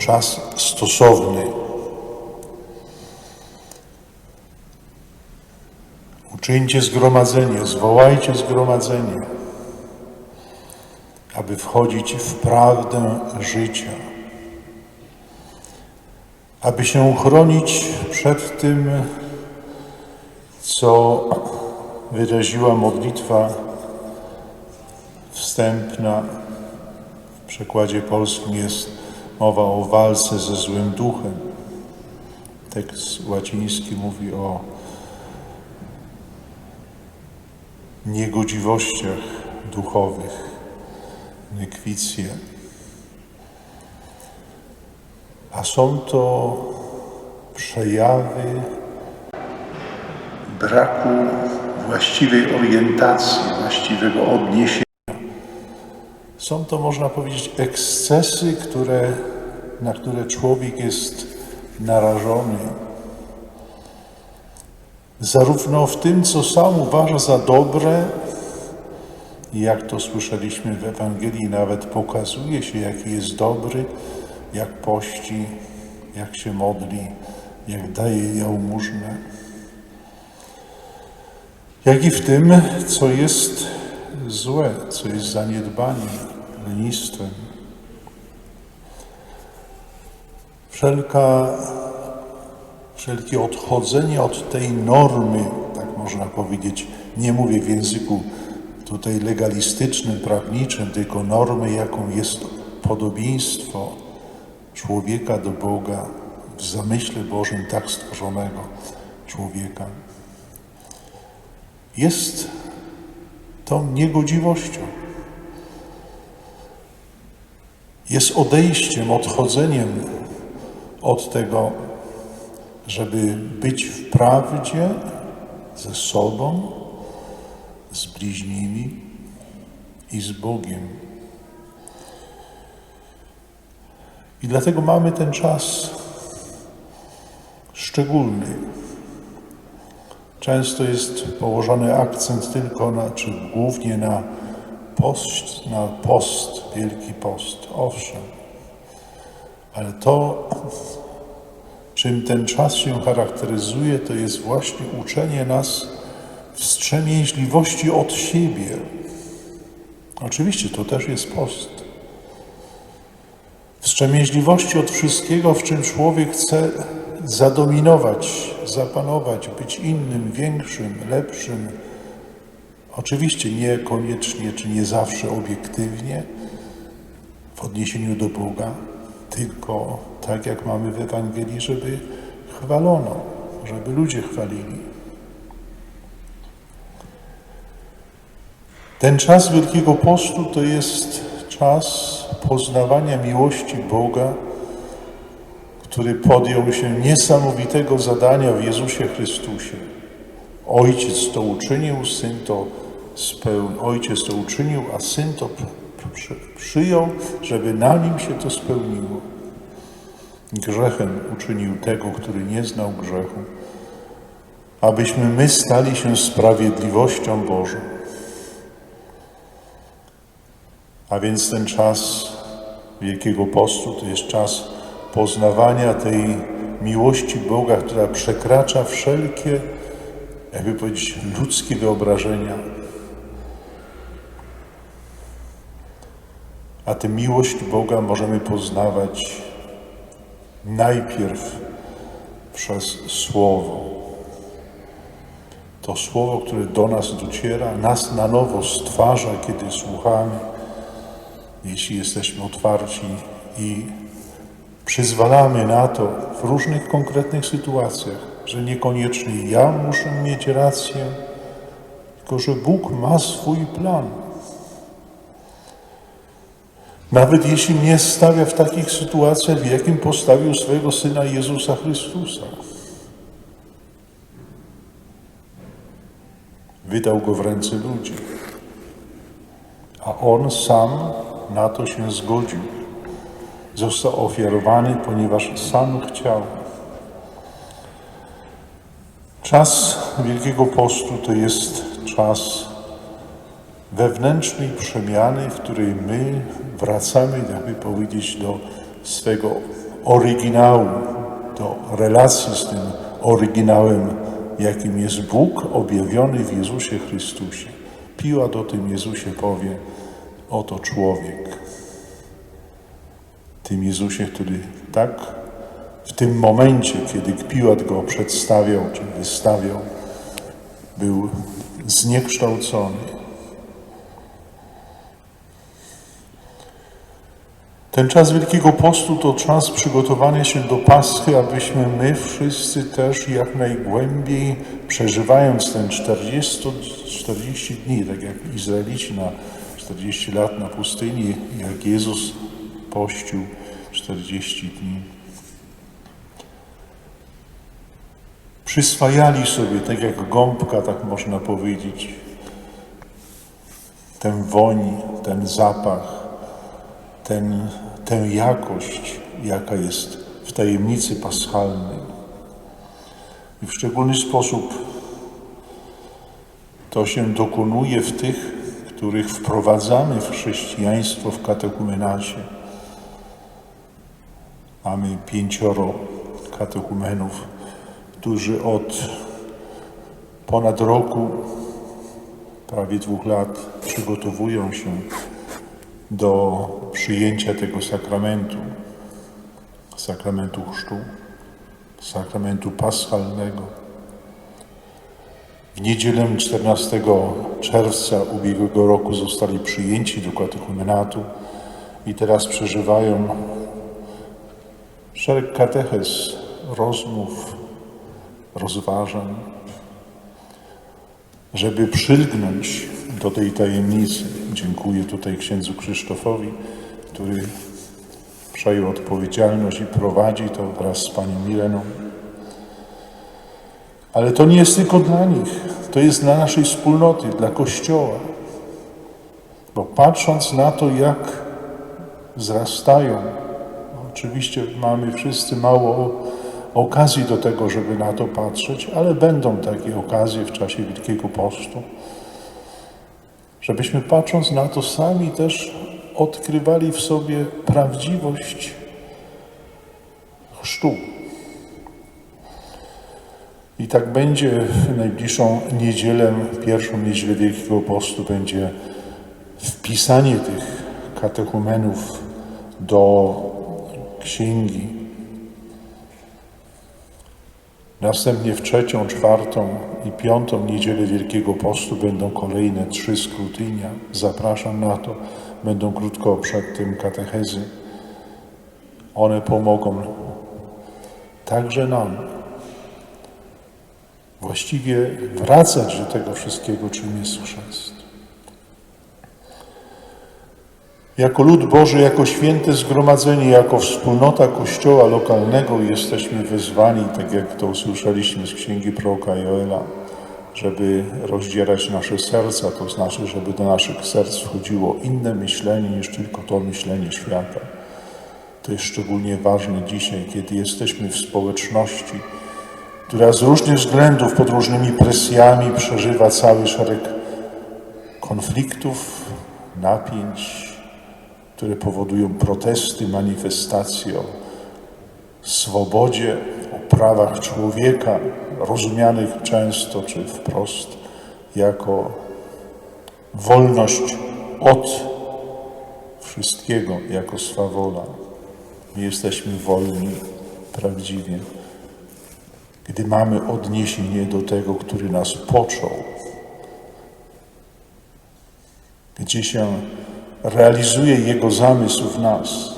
czas stosowny. Uczyńcie zgromadzenie, zwołajcie zgromadzenie, aby wchodzić w prawdę życia, aby się uchronić przed tym, co wyraziła modlitwa wstępna. W przekładzie polskim jest mowa o walce ze złym duchem. Tekst łaciński mówi o niegodziwościach duchowych, nekwicje. A są to przejawy braku właściwej orientacji, właściwego odniesienia. Są to, można powiedzieć, ekscesy, które, na które człowiek jest narażony. Zarówno w tym, co sam uważa za dobre, jak to słyszeliśmy w Ewangelii, nawet pokazuje się, jaki jest dobry, jak pości, jak się modli, jak daje jałmużnę jak i w tym, co jest złe, co jest zaniedbaniem, lenistwem. Wszelka, wszelkie odchodzenie od tej normy, tak można powiedzieć, nie mówię w języku tutaj legalistycznym, prawniczym, tylko normy, jaką jest podobieństwo człowieka do Boga w zamyśle Bożym tak stworzonego człowieka jest tą niegodziwością. Jest odejściem, odchodzeniem od tego, żeby być w prawdzie ze sobą, z bliźnimi i z Bogiem. I dlatego mamy ten czas szczególny. Często jest położony akcent tylko na, czy głównie na post, na post, wielki post. Owszem, ale to, czym ten czas się charakteryzuje, to jest właśnie uczenie nas wstrzemięźliwości od siebie. Oczywiście to też jest post. Wstrzemięźliwości od wszystkiego, w czym człowiek chce zadominować, zapanować, być innym, większym, lepszym. Oczywiście niekoniecznie czy nie zawsze obiektywnie w odniesieniu do Boga, tylko tak jak mamy w Ewangelii, żeby chwalono, żeby ludzie chwalili. Ten czas Wielkiego Postu to jest czas poznawania miłości Boga, który podjął się niesamowitego zadania w Jezusie Chrystusie. Ojciec to uczynił, syn to spełnił. Ojciec to uczynił, a syn to przyjął, żeby na nim się to spełniło. Grzechem uczynił tego, który nie znał grzechu, abyśmy my stali się sprawiedliwością Bożą. A więc ten czas Wielkiego Postu to jest czas poznawania tej miłości Boga, która przekracza wszelkie, jakby powiedzieć, ludzkie wyobrażenia. A tę miłość Boga możemy poznawać najpierw przez Słowo. To Słowo, które do nas dociera, nas na nowo stwarza, kiedy słuchamy, jeśli jesteśmy otwarci i przyzwalamy na to w różnych konkretnych sytuacjach, że niekoniecznie ja muszę mieć rację, tylko że Bóg ma swój plan. Nawet jeśli mnie stawia w takich sytuacjach, w jakim postawił swojego Syna Jezusa Chrystusa. Wydał go w ręce ludzi, a On sam na to się zgodził. Został ofiarowany, ponieważ sam chciał. Czas Wielkiego Postu to jest czas wewnętrznej przemiany, w której my wracamy, jakby powiedzieć, do swego oryginału, do relacji z tym oryginałem, jakim jest Bóg objawiony w Jezusie Chrystusie. Piłat o tym Jezusie powie, oto człowiek. Tym Jezusie, który tak w tym momencie, kiedy Piłat go przedstawiał czy wystawiał, był zniekształcony. Ten czas Wielkiego Postu to czas przygotowania się do Paschy, abyśmy my wszyscy też jak najgłębiej, przeżywając ten 40, 40 dni, tak jak Izraelici na 40 lat na pustyni, jak Jezus pościł 40 dni, przyswajali sobie, tak jak gąbka, tak można powiedzieć, tę woń, ten zapach, ten, tę jakość, jaka jest w tajemnicy paschalnej. I w szczególny sposób to się dokonuje w tych, których wprowadzamy w chrześcijaństwo w katechumenacie. Mamy pięcioro katechumenów, którzy od ponad roku, prawie dwóch lat przygotowują się do przyjęcia tego sakramentu, sakramentu chrztu, sakramentu paschalnego. W niedzielę 14 czerwca ubiegłego roku zostali przyjęci do katechumenatu i teraz przeżywają szereg katechez, rozmów, rozważań, żeby przylgnąć do tej tajemnicy. Dziękuję tutaj księdzu Krzysztofowi, który przejął odpowiedzialność i prowadzi to wraz z panią Mileną. Ale to nie jest tylko dla nich, to jest dla naszej wspólnoty, dla Kościoła. Bo patrząc na to, jak wzrastają, oczywiście mamy wszyscy mało okazji do tego, żeby na to patrzeć, ale będą takie okazje w czasie Wielkiego Postu, żebyśmy patrząc na to sami też odkrywali w sobie prawdziwość chrztu. I tak będzie w najbliższą niedzielę, pierwszą niedzielę Wielkiego Postu, będzie wpisanie tych katechumenów do księgi. Następnie w trzecią, czwartą i piątą niedzielę Wielkiego Postu będą kolejne trzy skrutynia. Zapraszam na to. Będą krótko przed tym katechezy. One pomogą także nam właściwie wracać do tego wszystkiego, czym jest chrzest. Jako lud Boży, jako święte zgromadzenie, jako wspólnota Kościoła lokalnego jesteśmy wezwani, tak jak to usłyszeliśmy z księgi proroka Joela, żeby rozdzierać nasze serca, to znaczy, żeby do naszych serc wchodziło inne myślenie niż tylko to myślenie świata. To jest szczególnie ważne dzisiaj, kiedy jesteśmy w społeczności, która z różnych względów, pod różnymi presjami przeżywa cały szereg konfliktów, napięć, które powodują protesty, manifestacje o swobodzie, o prawach człowieka, rozumianych często czy wprost jako wolność od wszystkiego, jako swawola. My jesteśmy wolni prawdziwie, gdy mamy odniesienie do tego, który nas począł, gdzie się realizuje Jego zamysł w nas.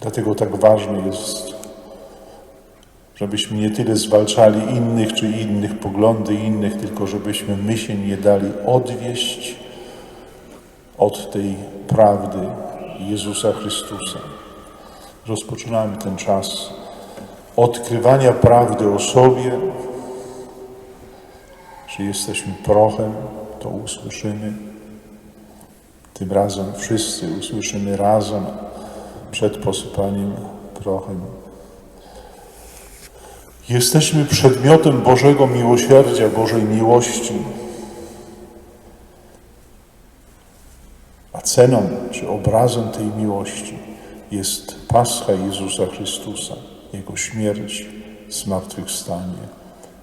Dlatego tak ważne jest, żebyśmy nie tyle zwalczali innych czy innych, poglądy innych, tylko żebyśmy my się nie dali odwieść od tej prawdy Jezusa Chrystusa. Rozpoczynamy ten czas odkrywania prawdy o sobie. Że jesteśmy prochem, to usłyszymy. Tym razem wszyscy usłyszymy razem przed posypaniem prochem. Jesteśmy przedmiotem Bożego miłosierdzia, Bożej miłości. A ceną czy obrazem tej miłości jest Pascha Jezusa Chrystusa, Jego śmierć, zmartwychwstanie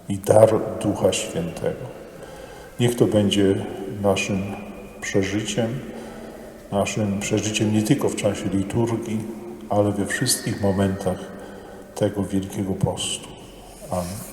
i dar Ducha Świętego. Niech to będzie naszym przeżyciem, naszym przeżyciem nie tylko w czasie liturgii, ale we wszystkich momentach tego Wielkiego Postu. Amen.